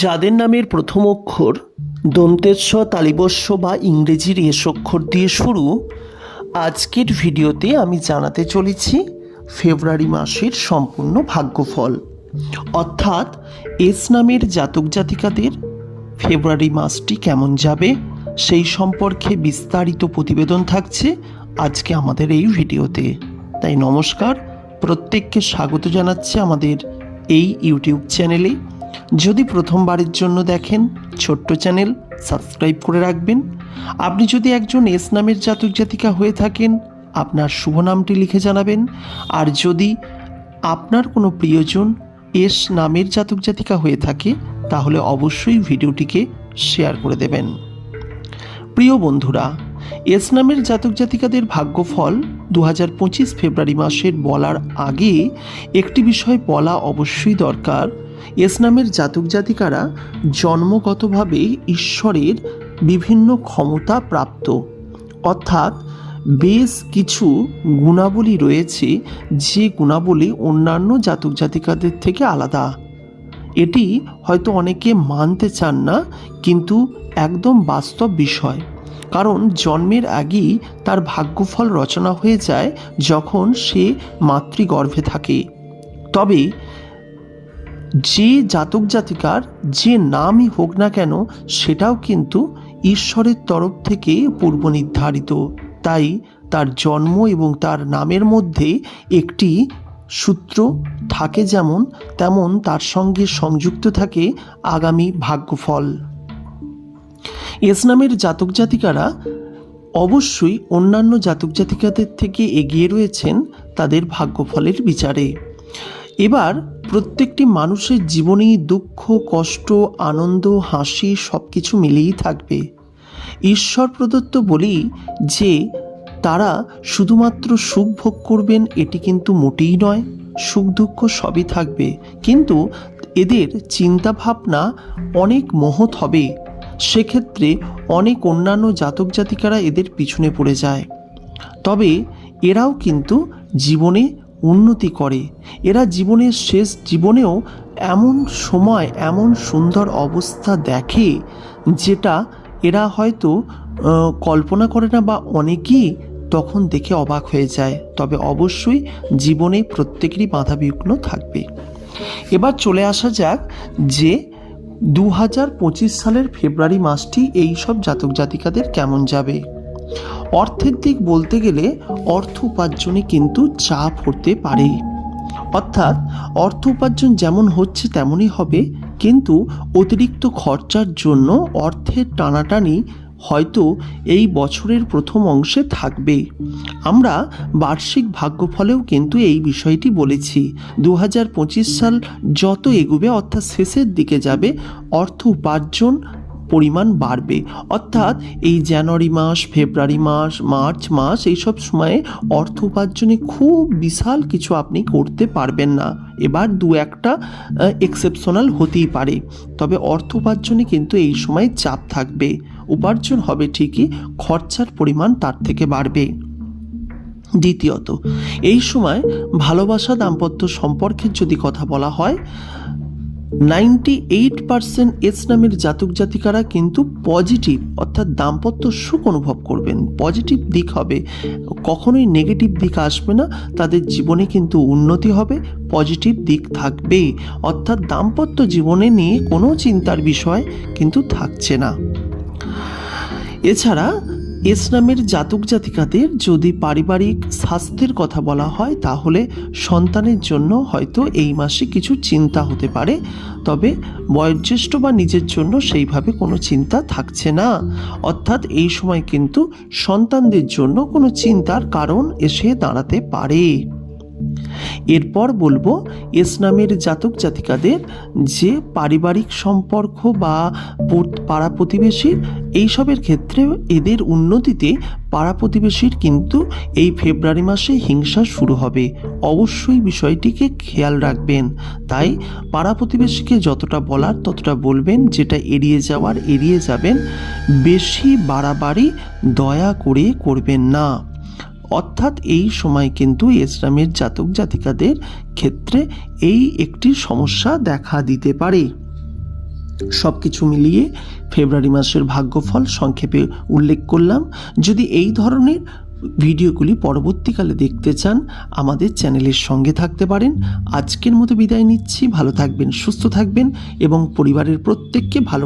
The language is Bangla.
যাদের নামের প্রথম অক্ষর দন্তেস্ব তালিবস্য বা ইংরেজির এস অক্ষর দিয়ে শুরু, আজকের ভিডিওতে আমি জানাতে চলেছি ফেব্রুয়ারি মাসের সম্পূর্ণ ভাগ্যফল। অর্থাৎ এস নামের জাতক জাতিকাদের ফেব্রুয়ারি মাসটি কেমন যাবে, সেই সম্পর্কে বিস্তারিত প্রতিবেদন থাকছে আজকে আমাদের এই ভিডিওতে। তাই নমস্কার, প্রত্যেককে স্বাগত জানাচ্ছি আমাদের এই ইউটিউব চ্যানেলে। যদি প্রথমবারের জন্য দেখেন, ছোট্ট চ্যানেল সাবস্ক্রাইব করে রাখবেন। আপনি যদি একজন এস নামের জাতক জাতিকা হয়ে থাকেন, আপনার শুভ নামটি লিখে জানাবেন। আর যদি আপনার কোনো প্রিয়জন এস নামের জাতক জাতিকা হয়ে থাকে, তাহলে অবশ্যই ভিডিওটিকে শেয়ার করে দেবেন। প্রিয় বন্ধুরা, এস নামের জাতক জাতিকাদের ভাগ্যফল দু হাজার পঁচিশ ফেব্রুয়ারি মাসের বলার আগে একটি বিষয় বলা অবশ্যই দরকার। এস নামের জাতক জাতিকারা জন্মগতভাবে ঈশ্বরের বিভিন্ন ক্ষমতা প্রাপ্ত। অর্থাৎ বেশ কিছু গুণাবলী রয়েছে, যে গুণাবলী অন্যান্য জাতক জাতিকাদের থেকে আলাদা। এটি হয়তো অনেকে মানতে চান না, কিন্তু একদম বাস্তব বিষয়। কারণ জন্মের আগেই তার ভাগ্যফল রচনা হয়ে যায় যখন সে মাতৃগর্ভে থাকে। তবে যে জাতক জাতিকার যে নামই হোক না কেন, সেটাও কিন্তু ঈশ্বরের তরফ থেকে পূর্ব নির্ধারিত তাই তার জন্ম এবং তার নামের মধ্যে একটি সূত্র থাকে যেমন, তেমন তার সঙ্গে সংযুক্ত থাকে আগামী ভাগ্যফল। এস নামের জাতক জাতিকারা অবশ্যই অন্যান্য জাতক জাতিকাদের থেকে এগিয়ে রয়েছেন তাদের ভাগ্যফলের বিচারে। এবার প্রত্যেকটি মানুষের জীবনেই দুঃখ, কষ্ট, আনন্দ, হাসি সব কিছু মিলেই থাকবে। ঈশ্বর প্রদত্ত বলি যে, তারা শুধুমাত্র সুখ ভোগ করবেন এটি কিন্তু মোটেই নয়, সুখ দুঃখ সবই থাকবে। কিন্তু এদের চিন্তা ভাবনা অনেক মহৎ হবে। সেক্ষেত্রে অনেক অন্যান্য জাতক জাতিকারা এদের পিছনে পড়ে যায়। তবে এরাও কিন্তু জীবনে উন্নতি করে। এরা জীবনের শেষ জীবনেও এমন সময় এমন সুন্দর অবস্থা দেখে যেটা এরা হয়তো কল্পনা করে না বা অনেকেই তখন দেখে অবাক হয়ে যায়। তবে অবশ্যই জীবনে প্রত্যেকেরই বাধা বিঘ্ন থাকবে। এবার চলে আসা যাক যে দু হাজার পঁচিশ সালের ফেব্রুয়ারি মাসটি এই সব জাতক জাতিকাদের কেমন যাবে। অর্থের দিক বলতে গেলে অর্থ উপার্জনে কিন্তু চাপ হতে পারে। অর্থাৎ অর্থ উপার্জন যেমন হচ্ছে তেমনই হবে, কিন্তু অতিরিক্ত খরচার জন্য অর্থের টানাটানি হয়তো এই বছরের প্রথম অংশে থাকবে। আমরা বার্ষিক ভাগ্যফলেও কিন্তু এই বিষয়টি বলেছি। দু হাজার পঁচিশ সাল যত এগুবে, অর্থাৎ শেষের দিকে যাবে, অর্থ উপার্জন পরিমাণ বাড়বে। অর্থাৎ এই জানুয়ারি মাস, ফেব্রুয়ারি মাস, মার্চ মাস এইসব সময়ে অর্থ উপার্জনে খুব বিশাল কিছু আপনি করতে পারবেন না। এবার দু একটা এক্সেপশনাল হতেই পারে। তবে অর্থ উপার্জনে কিন্তু এই সময় চাপ থাকবে। উপার্জন হবে ঠিকই, খরচার পরিমাণ তার থেকে বাড়বে। দ্বিতীয়ত, এই সময় ভালোবাসা দাম্পত্য সম্পর্কের যদি কথা বলা হয় নাইনটি এইট পার্সেন্ট এস নামের জাতক জাতিকারা কিন্তু পজিটিভ অর্থাৎ দাম্পত্য সুখ অনুভব করবেন। পজিটিভ দিক হবে, কখনোই নেগেটিভ দিক আসবে না, তাদের জীবনে কিন্তু উন্নতি হবে পজিটিভ দিক থাকবে অর্থাৎ দাম্পত্য জীবনে নিয়ে কোনো চিন্তার বিষয় কিন্তু থাকছে না। এছাড়া এস নামের জাতক জাতিকাদের যদি পারিবারিক স্বাস্থ্যের কথা বলা হয়, তাহলে সন্তানের জন্য হয়তো এই মাসে কিছু চিন্তা হতে পারে। তবে বয়োজ্যেষ্ঠ বা নিজের জন্য সেইভাবে কোনো চিন্তা থাকছে না। অর্থাৎ এই সময় কিন্তু সন্তানদের জন্য কোনো চিন্তার কারণ এসে দাঁড়াতে পারে। এরপর বলব, এস নামের জাতক জাতিকাদের যে পারিবারিক সম্পর্ক বা পাড়া প্রতিবেশীর এইসবের ক্ষেত্রে এদের উন্নতিতে পাড়া প্রতিবেশীর কিন্তু এই ফেব্রুয়ারি মাসে হিংসা শুরু হবে। অবশ্যই বিষয়টিকে খেয়াল রাখবেন। তাই পাড়া প্রতিবেশীকে যতটা বলার ততটা বলবেন, যেটা এড়িয়ে যাওয়ার এড়িয়ে যাবেন, বেশি বাড়াবাড়ি দয়া করে করবেন না। অর্থাৎ এই সময় কিন্তু ইসলামের জাতক জাতিকাদের ক্ষেত্রে এই একটি সমস্যা দেখা দিতে পারে। সব কিছু মিলিয়ে ফেব্রুয়ারি মাসের ভাগ্যফল সংক্ষেপে উল্লেখ করলাম। যদি এই ধরনের ভিডিওগুলি পরবর্তীকালে দেখতে চান, আমাদের চ্যানেলের সঙ্গে থাকতে পারেন। আজকের মতো বিদায় নিচ্ছি। ভালো থাকবেন, সুস্থ থাকবেন এবং পরিবারের প্রত্যেককে ভালো